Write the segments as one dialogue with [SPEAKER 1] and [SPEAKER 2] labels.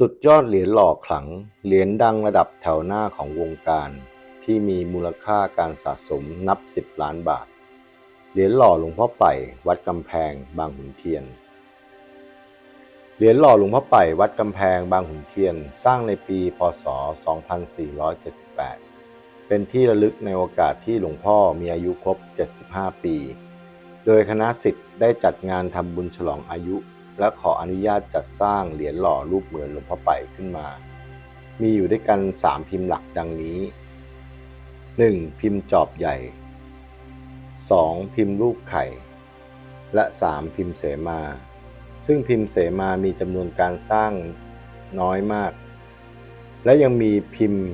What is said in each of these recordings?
[SPEAKER 1] สุดยอดเหรียญหล่อขลัง เหรียญดังระดับแถวหน้าของวงการ ที่มีมูลค่าการสะสมนับ 10 ล้านบาท เหรียญหล่อหลวงพ่อไปวัดกำแพงบางขุนเทียน เหรียญหล่อหลวงพ่อไปวัดกำแพงบางขุนเทียน สร้างในปีพศ 2478 เป็นที่ระลึกในโอกาสที่หลวงพ่อมีอายุครบ 75 ปี โดยคณะสิทธิ์ได้จัดงานทำบุญฉลองอายุ และขออนุญาตจัดสร้างเหรียญหล่อรูปเหมือนหลวงพ่อไปขึ้นมา มีอยู่ด้วยกัน 3 พิมพ์หลักดังนี้ 1. พิมพ์จอบใหญ่ 2. พิมพ์รูปไข่ และ 3. พิมพ์เสมา ซึ่งพิมพ์เสมามีจำนวนการสร้างน้อยมาก และยังมีพิมพ์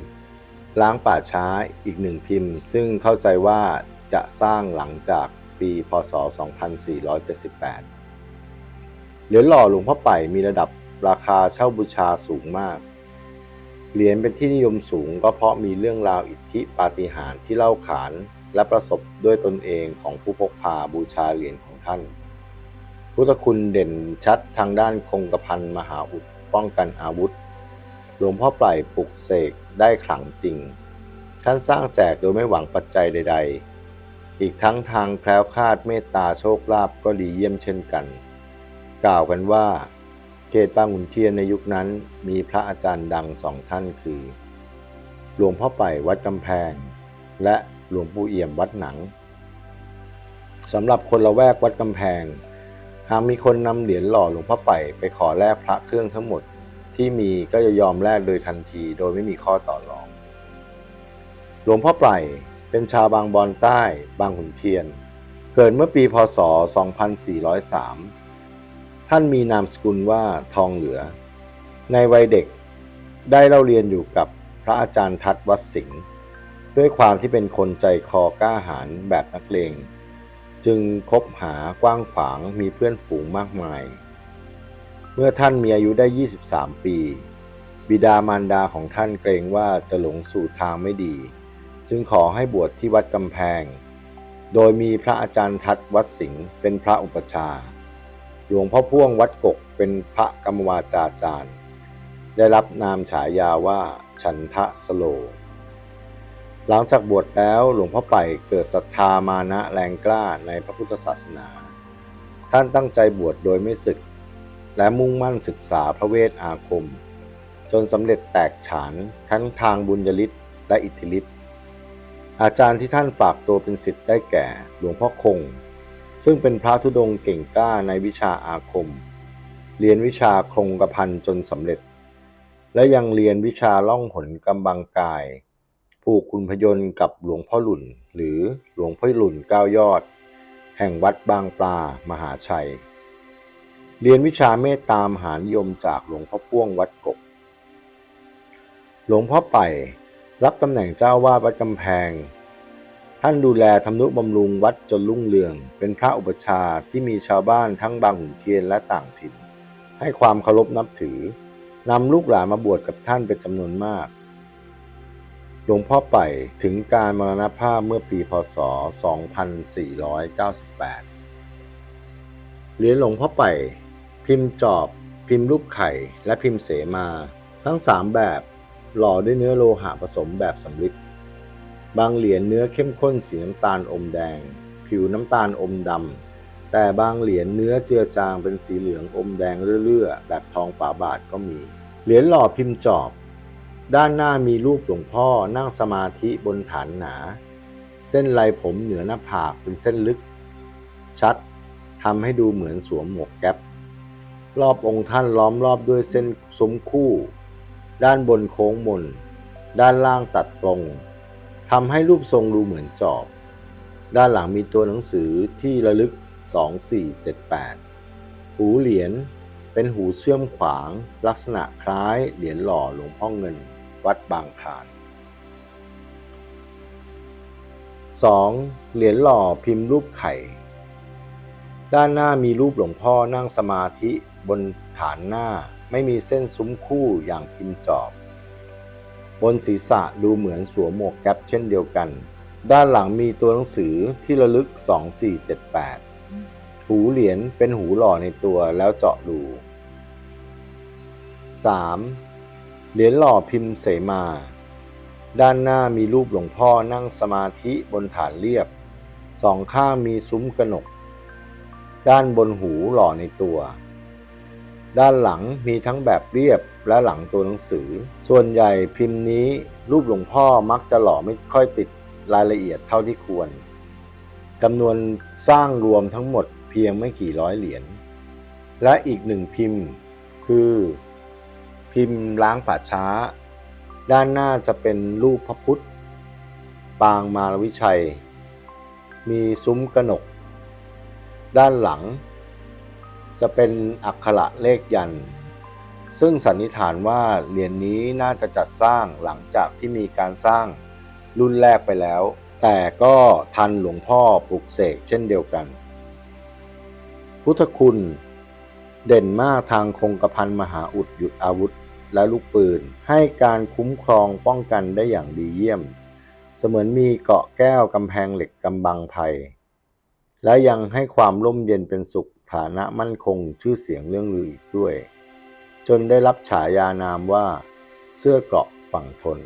[SPEAKER 1] ล้างป่าช้าอีกหนึ่งพิมพ์ ซึ่งเข้าใจว่าจะสร้างหลังจากปี พศ 2478 เหรียญหล่อหลวงพ่อไปมีระดับราคาเช่าบูชาสูงมาก เหรียญเป็นที่นิยมสูงก็เพราะมีเรื่องราวอิทธิปาฏิหาริย์ที่เล่าขานและประสบด้วยตนเองของผู้พกพาบูชาเหรียญของท่าน พุทธคุณเด่นชัดทางด้านคงกระพันมหาอุดป้องกันอาวุธ หลวงพ่อไปปลุกเสกได้ขลังจริง ท่านสร้างแจกโดยไม่หวังปัจจัยใด ๆ อีกทั้งทางแคล้วคลาดเมตตาโชคลาภก็ดีเยี่ยมเช่นกัน กล่าวกันว่า เขตบางขุนเทียนในยุคนั้นมีพระอาจารย์ดังสองท่านคือ หลวงพ่อไปวัดกำแพง และหลวงปู่เอี่ยมวัดหนังสำหรับคนละแวกวัดกำแพง หากมีคนนำเหรียญหล่อหลวงพ่อไปไปขอแลกพระเครื่องทั้งหมดที่มีก็จะยอมแลกโดยทันทีโดยไม่มีข้อต่อรอง หลวงพ่อไปเป็นชาวบางบอนใต้บางขุนเทียน เกิดเมื่อปีพศ 2403 ท่านมีนามสกุลว่าทองเหลือ ในวัยเด็กได้เล่าเรียนอยู่กับพระอาจารย์ทัดวัดสิงห์ด้วยความที่เป็นคนใจคอกล้าหาญแบบนักเลงจึงคบหากว้างขวางมีเพื่อนฝูงมากมาย เมื่อท่านมีอายุได้ 23 ปี บิดามารดาของท่านเกรงว่าจะหลงสู่ทางไม่ดี จึงขอให้บวชที่วัดกำแพง โดยมีพระอาจารย์ทัดวัดสิงห์เป็นพระอุปชา หลวงพ่อพ่วงวัดกกเป็นพระกรรมวาจาจารย์ ได้รับนามฉายาว่าฉันทะสโล หลังจากบวชแล้วหลวงพ่อไปเกิดศรัทธามานะแรงกล้าในพระพุทธศาสนา ท่านตั้งใจบวชโดยไม่ศึก และมุ่งมั่นศึกษาพระเวทอาคม จนสำเร็จแตกฉานทั้งทางบุญยฤทธิ์และอิทธิฤทธิ์อาจารย์ที่ท่านฝากตัวเป็นศิษย์ได้แก่ หลวงพ่อคง ซึ่งเป็นพระธุดงค์เก่งกล้าในวิชาอาคม เรียนวิชาคงกระพันจนสำเร็จ และยังเรียนวิชาล่องหนกำบังกาย ผูกคุณพยนต์กับหลวงพ่อหลุนหรือหลวงพ่อหลุนเก้ายอด แห่งวัดบางปลามหาชัย เรียนวิชาเมตตามหานิยมจากหลวงพ่อพ่วงวัดกก หลวงพ่อไปรับตำแหน่งเจ้าวาดวัดกำแพง ท่านดูแลทำนุบำรุงวัดจนรุ่งเรือง เป็นพระอุปชาที่มีชาวบ้านทั้งบางขุนเทียนและต่างถิ่น ให้ความเคารพนับถือนำลูกหลานมาบวชกับท่านเป็นจำนวนมาก หลวงพ่อไปถึงการมรณภาพเมื่อปีพศ 2498 เหรียญหลวงพ่อไป พิมพ์จอบ พิมพ์รูปไข่ และพิมพ์เสมา ทั้ง 3 แบบหล่อด้วยเนื้อโลหะผสมแบบสำริด บางเหรียญเนื้อเข้มข้นสีน้ำตาลอมแดง ผิวน้ำตาลอมดำ แต่บางเหรียญเนื้อเจือจางเป็นสีเหลืองอมแดงเรื่อๆแบบทองฝาบาทก็มี เหรียญหล่อพิมพ์จอบ ด้านหน้ามีรูปหลวงพ่อนั่งสมาธิบนฐานหนา เส้นลายผมเหนือหน้าผากเป็นเส้นลึก ชัดทำให้ดูเหมือนสวมหมวกแก๊ปรอบองค์ท่านล้อมรอบด้วยเส้นซุ้มคู่ ด้านบนโค้งมน ด้านล่างตัดตรง ทำให้รูปทรงดูเหมือนจอบ ด้านหลังมีตัวหนังสือที่ระลึก 2478 หูเหรียญเป็นหูเชื่อมขวาง ลักษณะคล้ายเหรียญหล่อหลวงพ่อเงิน วัดบางคลาน 2. เหรียญหล่อพิมพ์รูปไข่ ด้านหน้ามีรูปหลวงพ่อนั่งสมาธิบนฐานหน้าไม่มีเส้นซุ้มคู่อย่างพิมพ์จอบ บนศีรษะดูเหมือนสวมหมวกแก๊ปเช่นเดียวกัน ด้านหลังมีตัวหนังสือที่ระลึก 2478 หูเหรียญเป็นหูหล่อในตัวแล้วเจาะรู 3. เหรียญหล่อพิมพ์เสมา ด้านหน้ามีรูปหลวงพ่อนั่งสมาธิบนฐานเรียบ สองข้างมีซุ้มกระหนก ด้านบนหูหล่อในตัว ด้านหลังมีทั้งแบบเรียบและหลังตัวหนังสือ ส่วนใหญ่พิมพ์นี้รูปหลวงพ่อมักจะหล่อไม่ค่อยติดรายละเอียดเท่าที่ควรจำนวนสร้างรวมทั้งหมดเพียงไม่กี่ร้อยเหรียญ และอีกหนึ่งพิมพ์คือ พิมพ์ล้างป่าช้า ด้านหน้าจะเป็นรูปพระพุทธ ปางมารวิชัย มีซุ้มกระหนก ด้านหลัง จะเป็นอักขระเลขยัน ซึ่งสันนิษฐานว่าเหรียญนนี้น่าจะจัดสร้างหลังจากที่มีการสร้างรุ่นแรกไปแล้ว แต่ก็ทันหลวงพ่อปลุกเสกเช่นเดียวกัน พุทธคุณเด่นมากทางคงกระพันมหาอุดหยุดอาวุธและลูกปืน ให้การคุ้มครองป้องกันได้อย่างดีเยี่ยม เสมือนมีเกาะแก้วกำแพงเหล็กกำบังภัย และยังให้ความร่มเย็นเป็นสุข ฐานะมั่นคงชื่อเสียงเรื่องลืออีกด้วย จนได้รับฉายานามว่า เสื้อเกราะฝั่งทน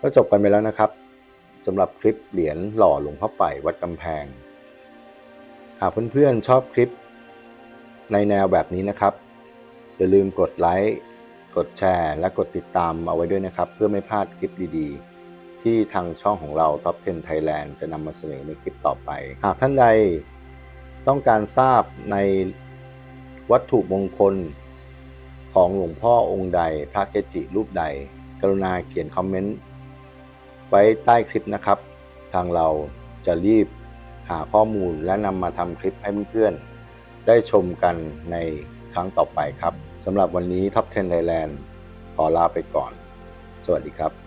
[SPEAKER 1] ก็จบกันไปแล้วนะครับสำหรับคลิปเหรียญหล่อหลวงพ่อไปวัดกำแพง หากเพื่อนๆชอบคลิปในแนวแบบนี้นะครับ อย่าลืมกดไลค์กดแชร์ และกดติดตามเอาไว้ด้วยนะครับ เพื่อไม่พลาดคลิปดีๆ ที่ทางช่องของเรา Top 10 Thailand จะนำมาเสนอในคลิปต่อไป หากท่านใด ต้องการทราบในวัตถุมงคลของหลวงพ่อองค์ใด พระเกจิรูปใด กรุณาเขียนคอมเมนต์ไว้ใต้คลิปนะครับ ทางเราจะรีบหาข้อมูลและนำมาทำคลิปให้เพื่อนๆ ได้ชมกันในครั้งต่อไปครับสำหรับวันนี้ Top 10 Thailand ขอลาไปก่อน สวัสดีครับ